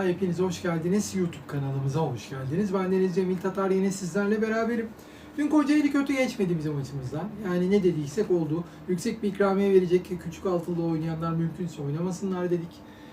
Hepiniz hoş geldiniz. YouTube kanalımıza hoş geldiniz. Ben Deniz Cemil Tatar yine sizlerle beraberim. Dün Kocaeli kötü geçmedi bizim açımızdan. Yani ne dediysek oldu. Yüksek bir ikramiye verecek küçük altılı oynayanlar mümkünse oynamasınlar dedik.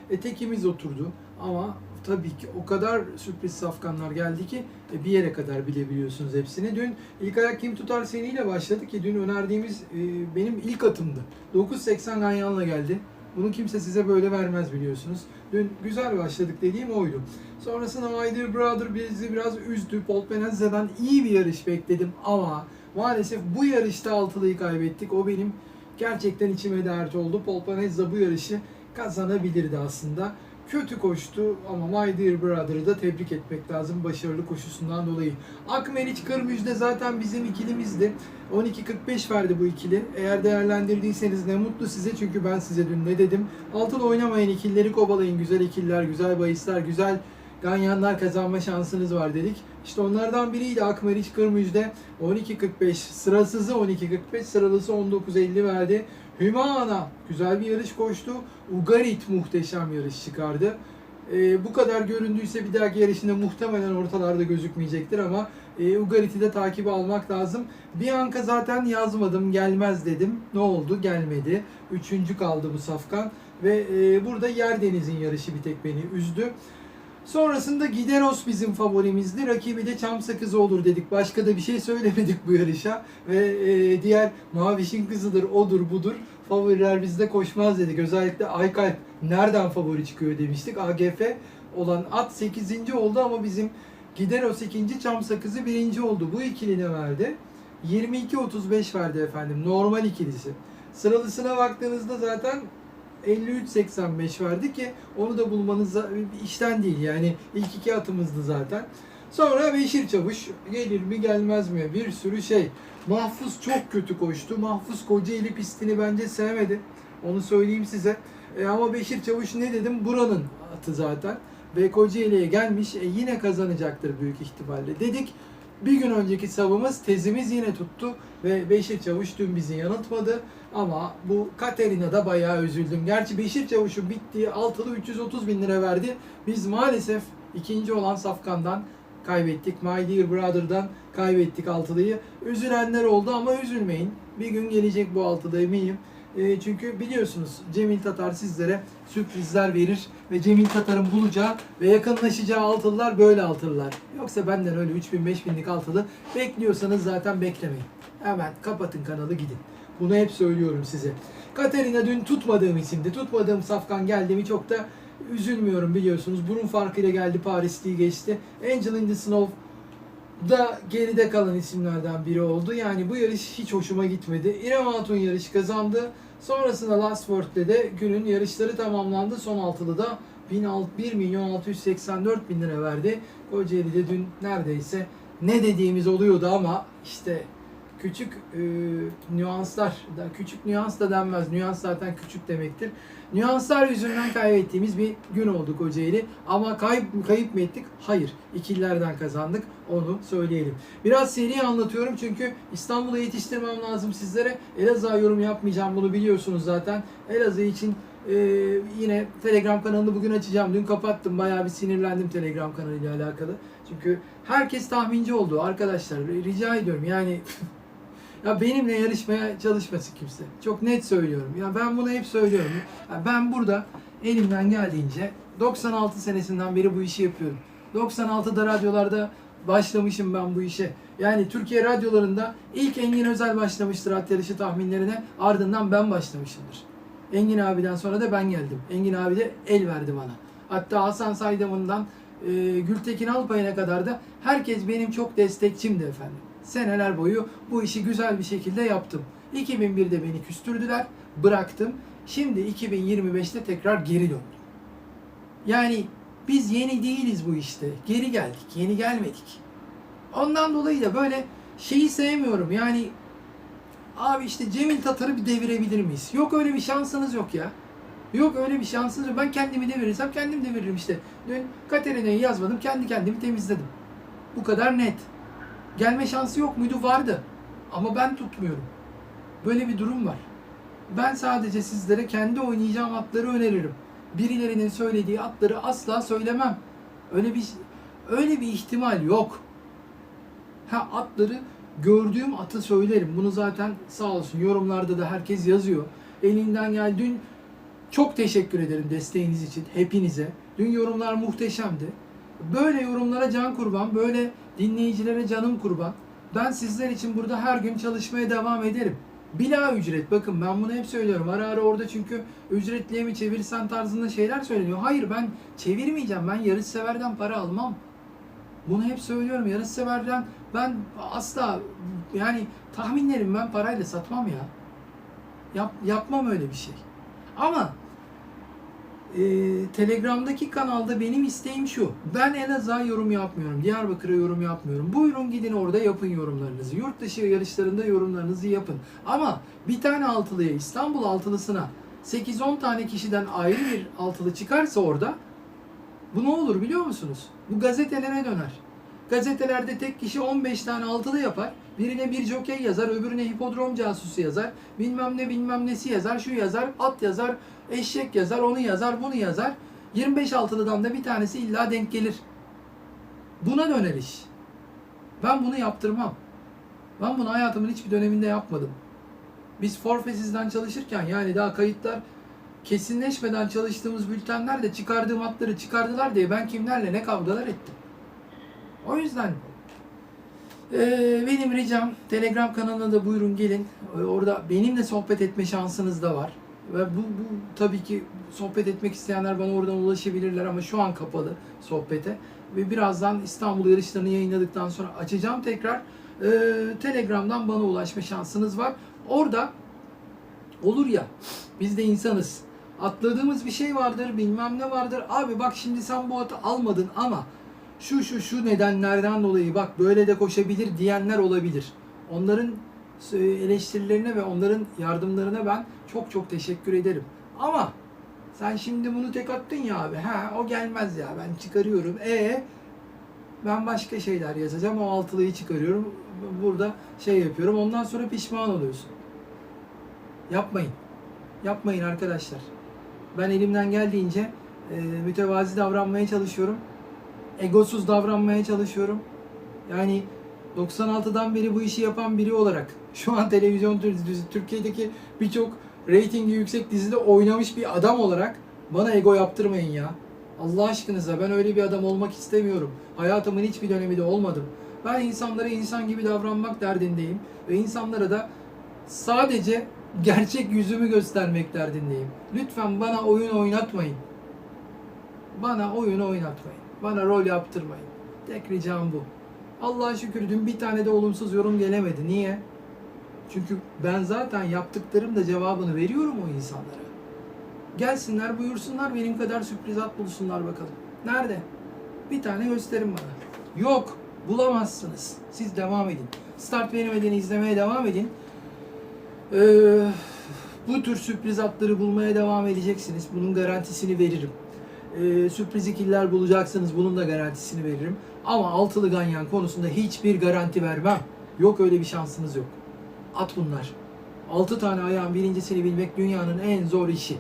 E, tekimiz oturdu ama tabii ki o kadar sürpriz safkanlar geldi ki e, bir yere kadar bilebiliyorsunuz hepsini. Dün ilk ayak kim tutar seniyle başladı ki dün önerdiğimiz e, benim ilk atımdı. 9.80 Ganyan'la geldi. Bunu kimse size böyle vermez biliyorsunuz. Dün güzel başladık dediğim oydu. Sonrasında My Dear Brother bizi biraz üzdü. Paul Penaza'dan iyi bir yarış bekledim ama maalesef bu yarışta altılıyı kaybettik. O benim gerçekten içime dert oldu. Paul Penazza bu yarışı kazanabilirdi aslında. Kötü koştu ama My Dear Brother'ı da tebrik etmek lazım başarılı koşusundan dolayı. Akmeriç Kırmüz'de zaten bizim ikilimizdi. 12.45 verdi bu ikili. Eğer değerlendirdiyseniz ne mutlu size çünkü ben size dün ne dedim. Altılı oynamayan ikilileri kovalayın. Güzel ikililer, güzel bahisler, güzel ganyanlar kazanma şansınız var dedik. İşte onlardan biriydi Akmeriç Kırmız'da 12.45 sırasızı 12.45 sıralısı 19.50 verdi. Hümana güzel bir yarış koştu. Ugarit muhteşem yarış çıkardı. Ee, bu kadar göründüyse bir dahaki yarışında muhtemelen ortalarda gözükmeyecektir ama e, Ugarit'i de takibi almak lazım. Bianca zaten yazmadım gelmez dedim. Ne oldu? Gelmedi. Üçüncü kaldı bu safkan. Ve e, burada Yerdeniz'in yarışı bir tek beni üzdü. Sonrasında Gideros bizim favorimizdi. Rakibi de Çam Sakızı olur dedik. Başka da bir şey söylemedik bu yarışa. Ve e, diğer Maviş'in kızıdır, odur, budur. Favoriler bizde koşmaz dedik. Özellikle Aykalp nereden favori çıkıyor demiştik. AGF olan at 8. oldu ama bizim Gideros 2. Çam Sakızı 1. oldu. Bu ikili ne verdi? 22-35 verdi efendim. Normal ikilisi. Sıralısına baktığınızda zaten 53-85 verdi ki onu da bulmanız işten değil yani ilk iki atımızdı zaten. Sonra Beşir Çavuş gelir mi gelmez mi bir sürü şey. Mahfuz çok kötü koştu. Mahfuz Kocaeli pistini bence sevmedi. Onu söyleyeyim size. E, ama Beşir Çavuş ne dedim buranın atı zaten. Ve Kocaeli'ye gelmiş e, yine kazanacaktır büyük ihtimalle dedik. Bir gün önceki savımız tezimiz yine tuttu ve Beşir Çavuş dün bizi yanıltmadı. Ama bu Katerina'da bayağı üzüldüm. Gerçi Beşir Çavuş'un bittiği altılı 330 bin lira verdi. Biz maalesef ikinci olan Safkan'dan kaybettik. My Dear Brother'dan kaybettik altılıyı. Üzülenler oldu ama üzülmeyin. Bir gün gelecek bu altıda eminim. E, çünkü biliyorsunuz Cemil Tatar sizlere sürprizler verir ve Cemil Tatar'ın bulacağı ve yakınlaşacağı altılılar böyle altılılar. Yoksa benden öyle 3000 5000'lik altılı bekliyorsanız zaten beklemeyin. Hemen kapatın kanalı gidin. Bunu hep söylüyorum size. Katerina dün tutmadığım isimdi. Tutmadığım safkan geldi mi çok da üzülmüyorum biliyorsunuz. Burun farkıyla geldi Parisliği geçti. Angel in the Snow da geride kalan isimlerden biri oldu. Yani bu yarış hiç hoşuma gitmedi. İrem Hatun yarış kazandı. Sonrasında Last Word'de de günün yarışları tamamlandı. Son altılı da 1 milyon 684 bin lira verdi. Kocaeli'de dün neredeyse ne dediğimiz oluyordu ama işte küçük e, nüanslar, küçük nüans da denmez. Nüans zaten küçük demektir. Nüanslar yüzünden kaybettiğimiz bir gün oldu Kocaeli. Ama kayıp, kayıp mı ettik? Hayır. İkililerden kazandık. Onu söyleyelim. Biraz seri anlatıyorum çünkü İstanbul'a yetiştirmem lazım sizlere. Elazığ'a yorum yapmayacağım bunu biliyorsunuz zaten. Elazığ için e, yine Telegram kanalını bugün açacağım. Dün kapattım. Bayağı bir sinirlendim Telegram kanalıyla alakalı. Çünkü herkes tahminci oldu arkadaşlar. Rica ediyorum yani Ya benimle yarışmaya çalışmasın kimse. Çok net söylüyorum. Ya ben bunu hep söylüyorum. Ya ben burada elimden geldiğince 96 senesinden beri bu işi yapıyorum. 96'da radyolarda başlamışım ben bu işe. Yani Türkiye radyolarında ilk Engin Özel başlamıştır at yarışı tahminlerine. Ardından ben başlamışımdır. Engin abiden sonra da ben geldim. Engin abi de el verdi bana. Hatta Hasan Saydam'ından e, Gültekin Alpay'ına kadar da herkes benim çok destekçimdi efendim seneler boyu bu işi güzel bir şekilde yaptım. 2001'de beni küstürdüler, bıraktım. Şimdi 2025'te tekrar geri döndüm. Yani biz yeni değiliz bu işte. Geri geldik, yeni gelmedik. Ondan dolayı da böyle şeyi sevmiyorum. Yani abi işte Cemil Tatar'ı bir devirebilir miyiz? Yok öyle bir şansınız yok ya. Yok öyle bir şansınız yok. Ben kendimi devirirsem kendim deviririm işte. Dün Katerina'yı yazmadım, kendi kendimi temizledim. Bu kadar net. Gelme şansı yok muydu? Vardı. Ama ben tutmuyorum. Böyle bir durum var. Ben sadece sizlere kendi oynayacağım atları öneririm. birilerinin söylediği atları asla söylemem. Öyle bir öyle bir ihtimal yok. Ha atları gördüğüm atı söylerim. Bunu zaten sağ olsun yorumlarda da herkes yazıyor. Elinden gel dün çok teşekkür ederim desteğiniz için hepinize. Dün yorumlar muhteşemdi. Böyle yorumlara can kurban, böyle dinleyicilere canım kurban. Ben sizler için burada her gün çalışmaya devam ederim. Bila ücret. Bakın ben bunu hep söylüyorum. Ara ara orada çünkü ücretliye mi çevirsen tarzında şeyler söyleniyor. Hayır ben çevirmeyeceğim. Ben yarışseverden para almam. Bunu hep söylüyorum. Yarışseverden ben asla yani tahminlerim ben parayla satmam ya. Yap, yapmam öyle bir şey. Ama e, Telegram'daki kanalda benim isteğim şu. Ben Elazığ'a yorum yapmıyorum. Diyarbakır'a yorum yapmıyorum. Buyurun gidin orada yapın yorumlarınızı. Yurt dışı yarışlarında yorumlarınızı yapın. Ama bir tane altılıya İstanbul altılısına 8-10 tane kişiden ayrı bir altılı çıkarsa orada bu ne olur biliyor musunuz? Bu gazetelere döner. Gazetelerde tek kişi 15 tane altılı yapar. Birine bir jokey yazar, öbürüne hipodrom casusu yazar. Bilmem ne bilmem nesi yazar, şu yazar, at yazar, eşek yazar, onu yazar, bunu yazar. 25 altılıdan da bir tanesi illa denk gelir. Buna döner iş. Ben bunu yaptırmam. Ben bunu hayatımın hiçbir döneminde yapmadım. Biz forfesizden çalışırken yani daha kayıtlar kesinleşmeden çalıştığımız bültenlerde çıkardığım atları çıkardılar diye ben kimlerle ne kavgalar ettim. O yüzden eee, benim ricam Telegram kanalına da buyurun gelin. Ee, Orada benimle sohbet etme şansınız da var. Ve bu, bu tabii ki sohbet etmek isteyenler bana oradan ulaşabilirler ama şu an kapalı sohbete. Ve birazdan İstanbul yarışlarını yayınladıktan sonra açacağım tekrar. Ee, Telegram'dan bana ulaşma şansınız var. Orada olur ya biz de insanız. Atladığımız bir şey vardır, bilmem ne vardır. Abi bak şimdi sen bu atı almadın ama şu şu şu nedenlerden dolayı bak böyle de koşabilir diyenler olabilir. Onların e, eleştirilerine ve onların yardımlarına ben çok çok teşekkür ederim. Ama sen şimdi bunu tek attın ya abi. Ha o gelmez ya ben çıkarıyorum. E ben başka şeyler yazacağım. O altılıyı çıkarıyorum. Burada şey yapıyorum. Ondan sonra pişman oluyorsun. Yapmayın. Yapmayın arkadaşlar. Ben elimden geldiğince e, mütevazi davranmaya çalışıyorum. Egosuz davranmaya çalışıyorum. Yani 96'dan beri bu işi yapan biri olarak şu an televizyon Türkiye'deki birçok reytingi yüksek dizide oynamış bir adam olarak bana ego yaptırmayın ya. Allah aşkınıza ben öyle bir adam olmak istemiyorum. Hayatımın hiçbir döneminde olmadım. Ben insanlara insan gibi davranmak derdindeyim ve insanlara da sadece gerçek yüzümü göstermek derdindeyim. Lütfen bana oyun oynatmayın. Bana oyun oynatmayın. Bana rol yaptırmayın. Tek ricam bu. Allah'a şükür dün bir tane de olumsuz yorum gelemedi. Niye? Çünkü ben zaten yaptıklarım da cevabını veriyorum o insanlara. Gelsinler buyursunlar benim kadar sürpriz at bulsunlar bakalım. Nerede? Bir tane gösterin bana. Yok. Bulamazsınız. Siz devam edin. Start veremeden izlemeye devam edin. Ee, bu tür sürpriz atları bulmaya devam edeceksiniz. Bunun garantisini veririm. Ee, sürpriz ikililer bulacaksınız. Bunun da garantisini veririm. Ama altılı ganyan konusunda hiçbir garanti vermem. Yok öyle bir şansınız yok. At bunlar. 6 tane ayağın birincisini bilmek dünyanın en zor işi.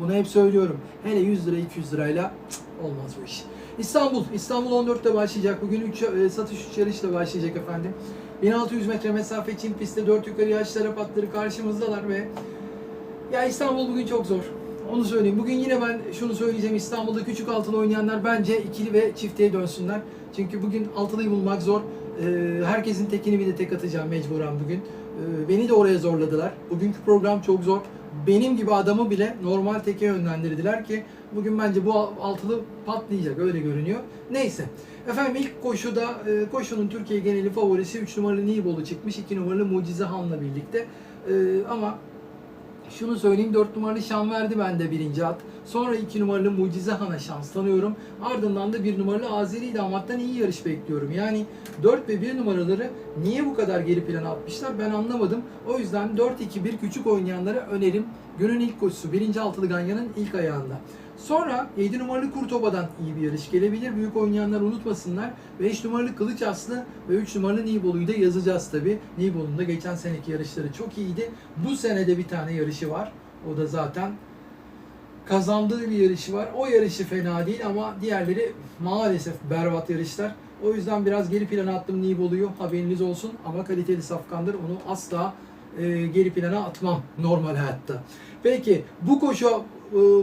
Bunu hep söylüyorum. Hele 100 lira 200 lirayla cık, olmaz bu iş. İstanbul. İstanbul 14'te başlayacak. Bugün 3 satış 3 yarışla başlayacak efendim. 1600 metre mesafe için pistte 4 yukarı yaş Arap atları karşımızdalar ve ya İstanbul bugün çok zor. Onu söyleyeyim. Bugün yine ben şunu söyleyeceğim. İstanbul'da küçük altılı oynayanlar bence ikili ve çifteye dönsünler. Çünkü bugün altılıyı bulmak zor. Ee, herkesin tekini bir de tek atacağım mecburen bugün. Ee, beni de oraya zorladılar. Bugünkü program çok zor. Benim gibi adamı bile normal teke yönlendirdiler ki bugün bence bu altılı patlayacak öyle görünüyor. Neyse. Efendim ilk koşuda e, koşunun Türkiye geneli favorisi 3 numaralı Nibolu çıkmış. 2 numaralı Mucize Han'la birlikte. E, ama şunu söyleyeyim 4 numaralı şan verdi bende birinci at. Sonra 2 numaralı Mucize Han'a şans tanıyorum. Ardından da 1 numaralı Azeri damattan iyi yarış bekliyorum. Yani 4 ve 1 numaraları niye bu kadar geri plana atmışlar ben anlamadım. O yüzden 4-2-1 küçük oynayanlara önerim. Günün ilk koşusu 1. altılı ganyanın ilk ayağında. Sonra 7 numaralı Kurtoba'dan iyi bir yarış gelebilir. Büyük oynayanlar unutmasınlar. 5 numaralı Kılıç Aslı ve 3 numaralı Nibolu'yu da yazacağız tabi. Nibolu'nun da geçen seneki yarışları çok iyiydi. Bu senede bir tane yarışı var. O da zaten kazandığı bir yarışı var. O yarışı fena değil ama diğerleri maalesef berbat yarışlar. O yüzden biraz geri plana attım Nibolu'yu haberiniz olsun ama kaliteli safkandır onu asla e, geri plana atmam normal hayatta. Peki bu koşu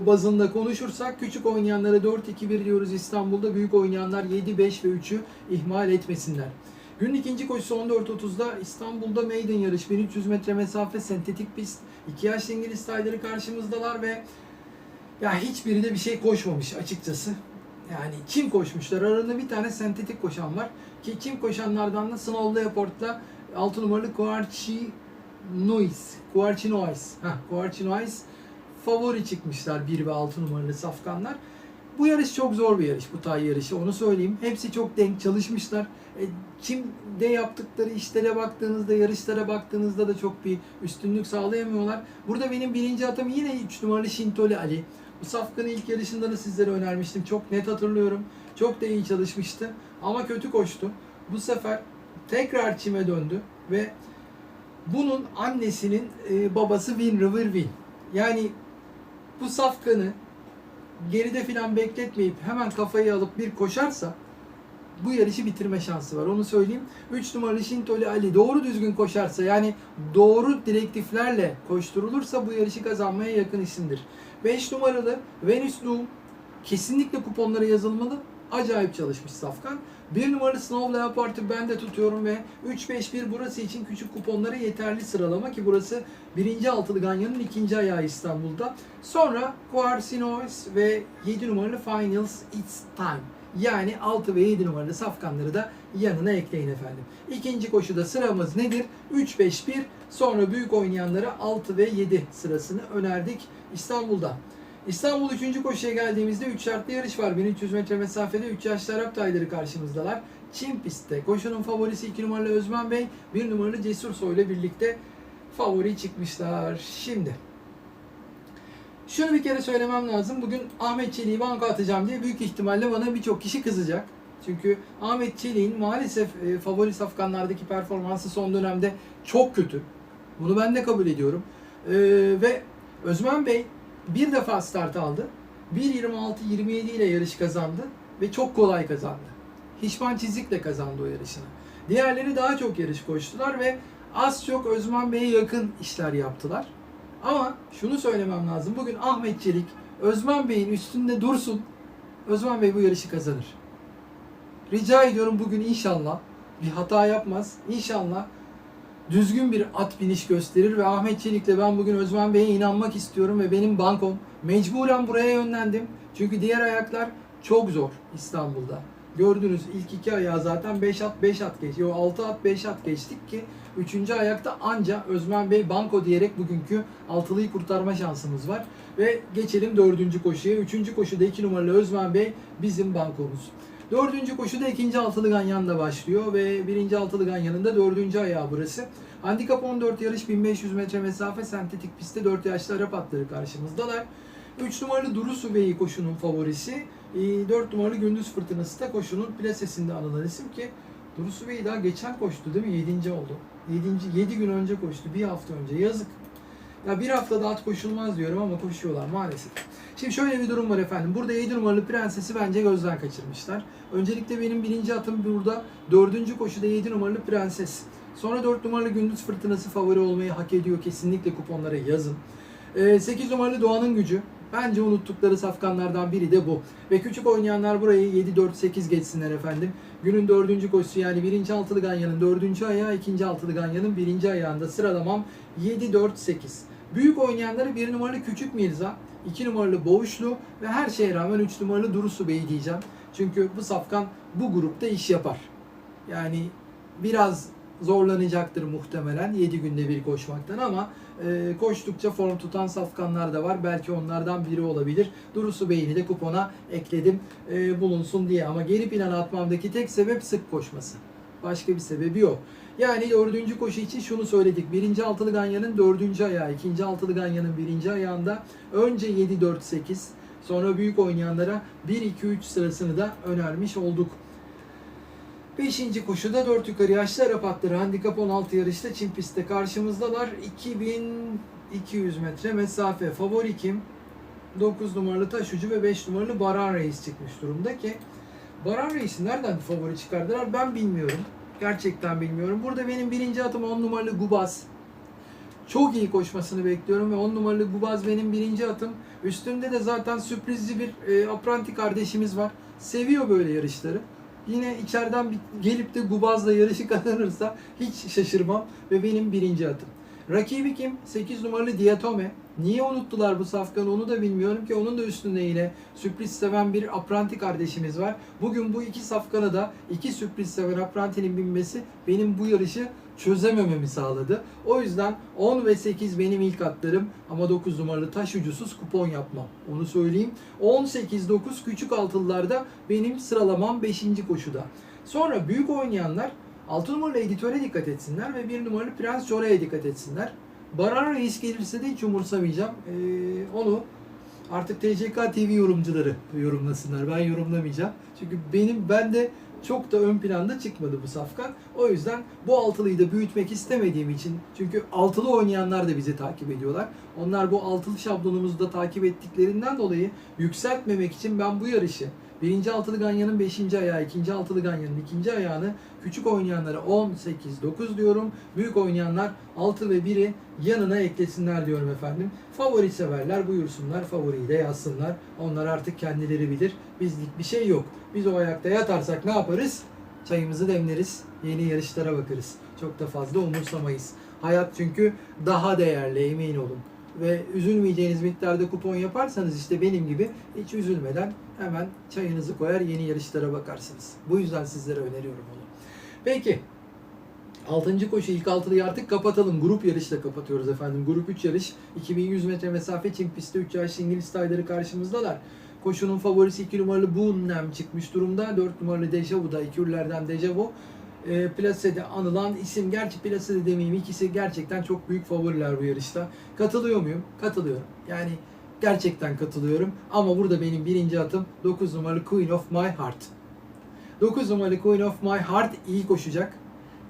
bazında konuşursak küçük oynayanlara 4-2-1 diyoruz İstanbul'da. Büyük oynayanlar 7-5 ve 3'ü ihmal etmesinler. Günün ikinci koşusu 14.30'da İstanbul'da maiden yarış. 1300 metre mesafe sentetik pist. 2 yaşlı İngiliz tayları karşımızdalar ve ya hiçbiri de bir şey koşmamış açıkçası. Yani kim koşmuşlar? Aralarında bir tane sentetik koşan var. Ki kim koşanlardan da Snow Leopard'la 6 numaralı Coarchi Noise. Coarchi Noise. Heh, Coarchi Noise favori çıkmışlar 1 ve 6 numaralı safkanlar. Bu yarış çok zor bir yarış bu tay yarışı onu söyleyeyim. Hepsi çok denk çalışmışlar. E, kimde yaptıkları işlere baktığınızda, yarışlara baktığınızda da çok bir üstünlük sağlayamıyorlar. Burada benim birinci atım yine 3 numaralı Şintoli Ali. Bu safkanı ilk yarışında da sizlere önermiştim. Çok net hatırlıyorum. Çok da iyi çalışmıştı. Ama kötü koştu. Bu sefer tekrar çime döndü ve bunun annesinin e, babası Win River Win. Yani bu safkanı geride filan bekletmeyip hemen kafayı alıp bir koşarsa bu yarışı bitirme şansı var. Onu söyleyeyim. 3 numaralı Şintoli Ali doğru düzgün koşarsa yani doğru direktiflerle koşturulursa bu yarışı kazanmaya yakın isimdir. 5 numaralı Venus Doom kesinlikle kuponlara yazılmalı. Acayip çalışmış Safkan. 1 numaralı Snow Leopard'ı ben de tutuyorum ve 3-5-1 burası için küçük kuponlara yeterli sıralama ki burası birinci altılı Ganyan'ın ikinci ayağı İstanbul'da. Sonra Quarcinois ve 7 numaralı Finals It's Time. Yani 6 ve 7 numaralı safkanları da yanına ekleyin efendim. İkinci koşuda sıramız nedir? 3-5-1 sonra büyük oynayanlara 6 ve 7 sırasını önerdik İstanbul'da. İstanbul 3. koşuya geldiğimizde 3 şartlı yarış var. 1300 metre mesafede 3 yaşlı Arap tayları karşımızdalar. Çin pistte. Koşunun favorisi 2 numaralı Özmen Bey, 1 numaralı Cesur Soy ile birlikte favori çıkmışlar. Şimdi şunu bir kere söylemem lazım. Bugün Ahmet Çelik'i banka atacağım diye büyük ihtimalle bana birçok kişi kızacak. Çünkü Ahmet Çelik'in maalesef e, favori safkanlardaki performansı son dönemde çok kötü. Bunu ben de kabul ediyorum. E, ve Özmen Bey bir defa start aldı. 1.26-27 ile yarış kazandı ve çok kolay kazandı. Hişman çizikle kazandı o yarışını. Diğerleri daha çok yarış koştular ve az çok Özmen Bey'e yakın işler yaptılar. Ama şunu söylemem lazım. Bugün Ahmet Çelik Özmen Bey'in üstünde dursun. Özmen Bey bu yarışı kazanır. Rica ediyorum bugün inşallah bir hata yapmaz. İnşallah düzgün bir at biniş gösterir ve Ahmet Çelik'le ben bugün Özmen Bey'e inanmak istiyorum ve benim bankom mecburen buraya yönlendim. Çünkü diğer ayaklar çok zor İstanbul'da. Gördünüz ilk iki ayağı zaten 5 at 5 at geçiyor. 6 at 5 at geçtik ki 3. ayakta anca Özmen Bey banko diyerek bugünkü altılıyı kurtarma şansımız var. Ve geçelim dördüncü koşuya. Üçüncü koşuda 2 numaralı Özmen Bey bizim bankomuz. Dördüncü koşuda ikinci altılı ganyanla başlıyor ve birinci altılı ganyanın da dördüncü ayağı burası. Handikap 14 yarış 1500 metre mesafe sentetik pistte 4 yaşlı Arap atları karşımızdalar. 3 numaralı Duru Sübey'i koşunun favorisi. 4 numaralı Gündüz Fırtınası da koşunun plasesinde anılan isim ki Duru Sübey'i daha geçen koştu değil mi? 7. oldu. 7. 7 gün önce koştu. Bir hafta önce. Yazık. Ya bir haftada at koşulmaz diyorum ama koşuyorlar maalesef. Şimdi şöyle bir durum var efendim. Burada 7 numaralı Prenses'i bence gözden kaçırmışlar. Öncelikle benim birinci atım burada. Dördüncü koşuda 7 numaralı Prenses. Sonra 4 numaralı Gündüz Fırtınası favori olmayı hak ediyor. Kesinlikle kuponlara yazın. 8 numaralı Doğan'ın gücü. Bence unuttukları safkanlardan biri de bu. Ve küçük oynayanlar burayı 7-4-8 geçsinler efendim. Günün dördüncü koşusu yani birinci altılı ganyanın dördüncü ayağı, ikinci altılı ganyanın birinci ayağında sıralamam 7-4-8. Büyük oynayanları bir numaralı Küçük Mirza, iki numaralı Boğuşlu ve her şeye rağmen üç numaralı Durusu Bey diyeceğim. Çünkü bu safkan bu grupta iş yapar. Yani biraz zorlanacaktır muhtemelen 7 günde bir koşmaktan ama e, koştukça form tutan safkanlar da var. Belki onlardan biri olabilir. Durusu Bey'ini de kupona ekledim e, bulunsun diye. Ama geri plana atmamdaki tek sebep sık koşması. Başka bir sebebi yok. Yani dördüncü koşu için şunu söyledik. Birinci altılı ganyanın dördüncü ayağı, ikinci altılı ganyanın birinci ayağında önce 7-4-8 sonra büyük oynayanlara 1-2-3 sırasını da önermiş olduk. Beşinci koşuda 4 yukarı yaşlı Arap atları handikap 16 yarışta Çin pistte karşımızdalar. 2200 metre mesafe. Favori kim? 9 numaralı Taşucu ve 5 numaralı Baran Reis çıkmış durumda ki Baran Reis'i nereden favori çıkardılar ben bilmiyorum. Gerçekten bilmiyorum. Burada benim birinci atım 10 numaralı Gubaz. Çok iyi koşmasını bekliyorum ve 10 numaralı Gubaz benim birinci atım. Üstünde de zaten sürprizli bir e, apranti kardeşimiz var. Seviyor böyle yarışları. Yine içeriden bir- gelip de Gubaz'la yarışı kazanırsa hiç şaşırmam ve benim birinci atım. Rakibi kim? 8 numaralı Diatome. Niye unuttular bu safkanı onu da bilmiyorum ki onun da üstünde yine sürpriz seven bir apranti kardeşimiz var. Bugün bu iki safkanı da iki sürpriz seven aprantinin binmesi benim bu yarışı çözemememi sağladı. O yüzden 10 ve 8 benim ilk atlarım ama 9 numaralı taş ucusuz kupon yapmam. Onu söyleyeyim. 18-9 küçük altılılarda benim sıralamam 5. koşuda. Sonra büyük oynayanlar 6 numaralı editöre dikkat etsinler ve 1 numaralı Prens Jora'ya dikkat etsinler. Baran Reis gelirse de hiç umursamayacağım. Ee, onu artık TCK TV yorumcuları yorumlasınlar. Ben yorumlamayacağım. Çünkü benim ben de çok da ön planda çıkmadı bu safkan. O yüzden bu altılıyı da büyütmek istemediğim için çünkü altılı oynayanlar da bizi takip ediyorlar. Onlar bu altılı şablonumuzu da takip ettiklerinden dolayı yükseltmemek için ben bu yarışı birinci altılı ganyanın beşinci ayağı, ikinci altılı ganyanın ikinci ayağını küçük oynayanlara 10, 8, 9 diyorum. Büyük oynayanlar 6 ve 1'i yanına eklesinler diyorum efendim. Favori severler buyursunlar, favoriyi de yazsınlar. Onlar artık kendileri bilir. Bizlik bir şey yok. Biz o ayakta yatarsak ne yaparız? Çayımızı demleriz, yeni yarışlara bakarız. Çok da fazla umursamayız. Hayat çünkü daha değerli emin olun. Ve üzülmeyeceğiniz miktarda kupon yaparsanız işte benim gibi hiç üzülmeden hemen çayınızı koyar yeni yarışlara bakarsınız. Bu yüzden sizlere öneriyorum onu. Peki. Altıncı koşu ilk altılıyı artık kapatalım. Grup yarışla kapatıyoruz efendim. Grup 3 yarış. 2100 metre mesafe Çin pistte 3 yaşlı İngiliz tayları karşımızdalar. Koşunun favorisi 2 numaralı Bunnem çıkmış durumda. 4 numaralı Dejavu da iki ürlerden Dejavu. E, Plase'de anılan isim. Gerçi Plase'de demeyeyim ikisi gerçekten çok büyük favoriler bu yarışta. Katılıyor muyum? Katılıyorum. Yani gerçekten katılıyorum. Ama burada benim birinci atım 9 numaralı Queen of My Heart. 9 numaralı Queen of My Heart iyi koşacak.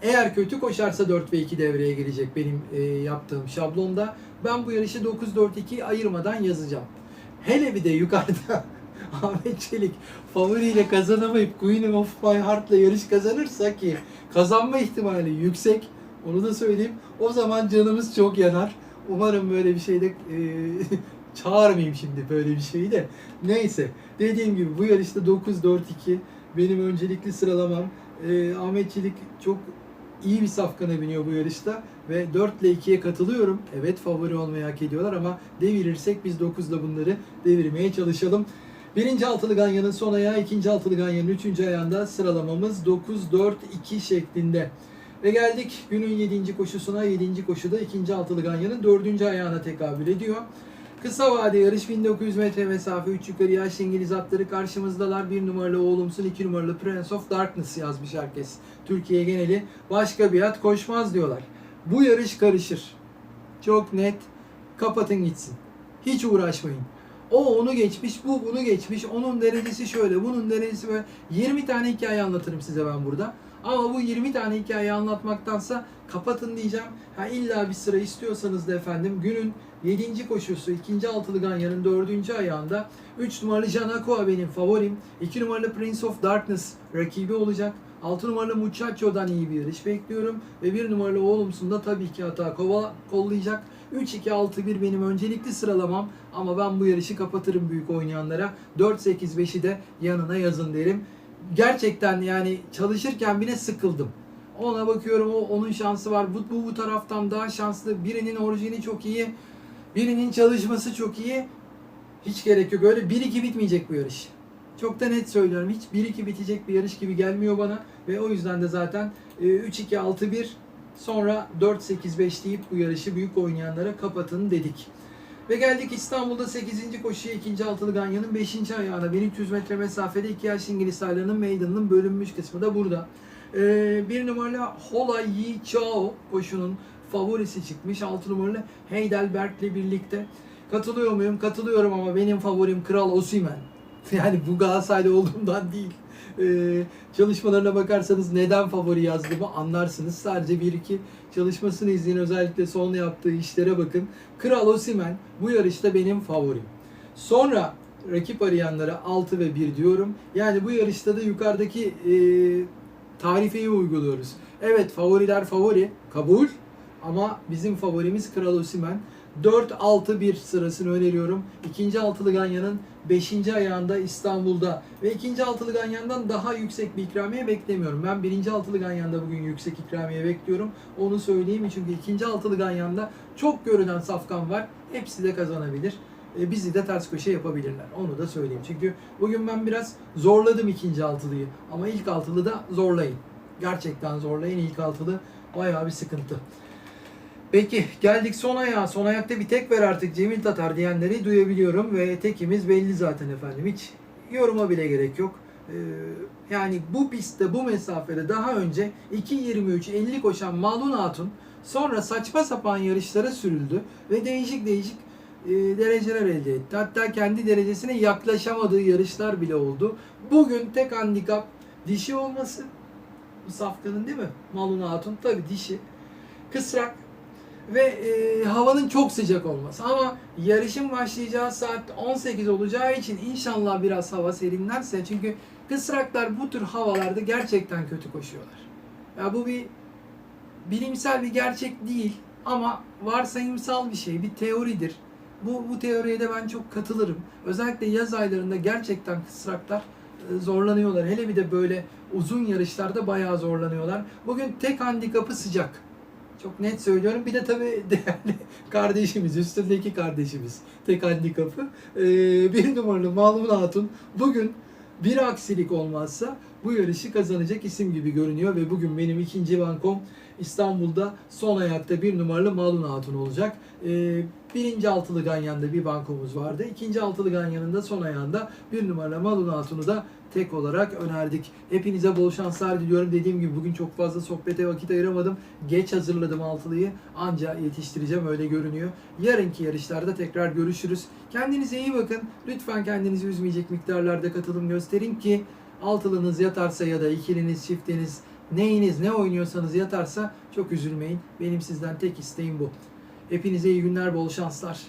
Eğer kötü koşarsa 4 ve 2 devreye girecek benim e, yaptığım şablonda. Ben bu yarışı 9-4-2 ayırmadan yazacağım. Hele bir de yukarıda Ahmet Çelik favoriyle kazanamayıp Queen of My Heart'la yarış kazanırsa ki kazanma ihtimali yüksek. Onu da söyleyeyim. O zaman canımız çok yanar. Umarım böyle bir şeyde e, çağırmayayım şimdi böyle bir şeyi de. Neyse. Dediğim gibi bu yarışta 9-4-2 benim öncelikli sıralamam. E, Ahmet Çelik çok iyi bir safkana biniyor bu yarışta ve 4 ile 2'ye katılıyorum. Evet favori olmayı hak ediyorlar ama devirirsek biz 9'da bunları devirmeye çalışalım. Birinci altılı ganyanın son ayağı, ikinci altılı ganyanın üçüncü ayağında sıralamamız 9-4-2 şeklinde. Ve geldik günün 7. koşusuna. 7. koşuda ikinci altılı ganyanın dördüncü ayağına tekabül ediyor. Kısa vade yarış 1900 metre mesafe 3 yukarı yaş İngiliz atları karşımızdalar. 1 numaralı Oğlumsun, 2 numaralı Prince of Darkness yazmış herkes. Türkiye geneli başka bir at koşmaz diyorlar. Bu yarış karışır. Çok net. Kapatın gitsin. Hiç uğraşmayın. O onu geçmiş, bu bunu geçmiş. Onun derecesi şöyle, bunun derecesi böyle. 20 tane hikaye anlatırım size ben burada. Ama bu 20 tane hikaye anlatmaktansa kapatın diyeceğim. Ha illa bir sıra istiyorsanız da efendim günün 7. koşusu 2. altılı ganyanın 4. ayağında 3 numaralı Janakoa benim favorim. 2 numaralı Prince of Darkness rakibi olacak. 6 numaralı Muchacho'dan iyi bir yarış bekliyorum. Ve 1 numaralı Oğlumsun da tabii ki hata kova kollayacak. 3-2-6-1 benim öncelikli sıralamam ama ben bu yarışı kapatırım büyük oynayanlara. 4-8-5'i de yanına yazın derim. Gerçekten yani çalışırken bile sıkıldım. Ona bakıyorum o onun şansı var. Bu, bu, bu taraftan daha şanslı. Birinin orijini çok iyi. Birinin çalışması çok iyi. Hiç gerek yok. Öyle 1-2 bitmeyecek bu yarış. Çok da net söylüyorum. Hiç 1-2 bitecek bir yarış gibi gelmiyor bana. Ve o yüzden de zaten e, 3-2-6-1 sonra 4-8-5 deyip bu yarışı büyük oynayanlara kapatın dedik. Ve geldik İstanbul'da 8. koşuya 2. altılı ganyanın 5. ayağına. 1300 metre mesafede 2 yaş İngiliz haylarının meydanının bölünmüş kısmı da burada. Ee, bir numaralı Hola Yi Chao koşunun favorisi çıkmış. 6 numaralı Heidelberg'le birlikte. Katılıyor muyum? Katılıyorum ama benim favorim Kral Osimhen. Yani bu Galatasaraylı olduğumdan değil. Ee, çalışmalarına bakarsanız neden favori yazdığımı anlarsınız. Sadece bir iki çalışmasını izleyin. Özellikle son yaptığı işlere bakın. Kral Osimhen bu yarışta benim favorim. Sonra rakip arayanlara 6 ve 1 diyorum. Yani bu yarışta da yukarıdaki e, tarifeyi uyguluyoruz. Evet favoriler favori kabul ama bizim favorimiz Kral Osimen. 4-6-1 sırasını öneriyorum. İkinci altılı Ganyan'ın 5. ayağında İstanbul'da ve ikinci altılı Ganyan'dan daha yüksek bir ikramiye beklemiyorum. Ben birinci altılı Ganyan'da bugün yüksek ikramiye bekliyorum. Onu söyleyeyim çünkü ikinci altılı Ganyan'da çok görünen safkan var. Hepsi de kazanabilir. E, bizi de ters köşe yapabilirler. Onu da söyleyeyim. Çünkü bugün ben biraz zorladım ikinci altılıyı. Ama ilk altılı da zorlayın. Gerçekten zorlayın. İlk altılı bayağı bir sıkıntı. Peki geldik son ayağa. Son ayakta bir tek ver artık Cemil Tatar diyenleri duyabiliyorum ve tekimiz belli zaten efendim. Hiç yoruma bile gerek yok. Ee, yani bu pistte bu mesafede daha önce 2.23.50 koşan Malun Hatun sonra saçma sapan yarışlara sürüldü ve değişik değişik e, dereceler elde etti. Hatta kendi derecesine yaklaşamadığı yarışlar bile oldu. Bugün tek handikap dişi olması. Bu safkanın değil mi? Malun Hatun tabii dişi. Kısrak ve e, havanın çok sıcak olması. Ama yarışın başlayacağı saat 18 olacağı için inşallah biraz hava serinlerse çünkü kısraklar bu tür havalarda gerçekten kötü koşuyorlar. Ya bu bir bilimsel bir gerçek değil ama varsayımsal bir şey, bir teoridir. Bu, bu teoriye de ben çok katılırım. Özellikle yaz aylarında gerçekten kısraklar e, zorlanıyorlar. Hele bir de böyle uzun yarışlarda bayağı zorlanıyorlar. Bugün tek handikapı sıcak. Çok net söylüyorum. Bir de tabii değerli kardeşimiz, üstündeki kardeşimiz tek handikapı. Ee, bir numaralı Malum Hatun bugün bir aksilik olmazsa bu yarışı kazanacak isim gibi görünüyor ve bugün benim ikinci bankom İstanbul'da son ayakta bir numaralı Malun Hatun olacak. Ee, birinci altılı Ganyan'da bir bankomuz vardı. İkinci altılı Ganyan'ın da son ayağında bir numaralı Malun Hatun'u da tek olarak önerdik. Hepinize bol şanslar diliyorum. Dediğim gibi bugün çok fazla sohbete vakit ayıramadım. Geç hazırladım altılıyı. Anca yetiştireceğim öyle görünüyor. Yarınki yarışlarda tekrar görüşürüz. Kendinize iyi bakın. Lütfen kendinizi üzmeyecek miktarlarda katılım gösterin ki altılınız yatarsa ya da ikiliniz, çiftiniz, neyiniz, ne oynuyorsanız yatarsa çok üzülmeyin. Benim sizden tek isteğim bu. Hepinize iyi günler, bol şanslar.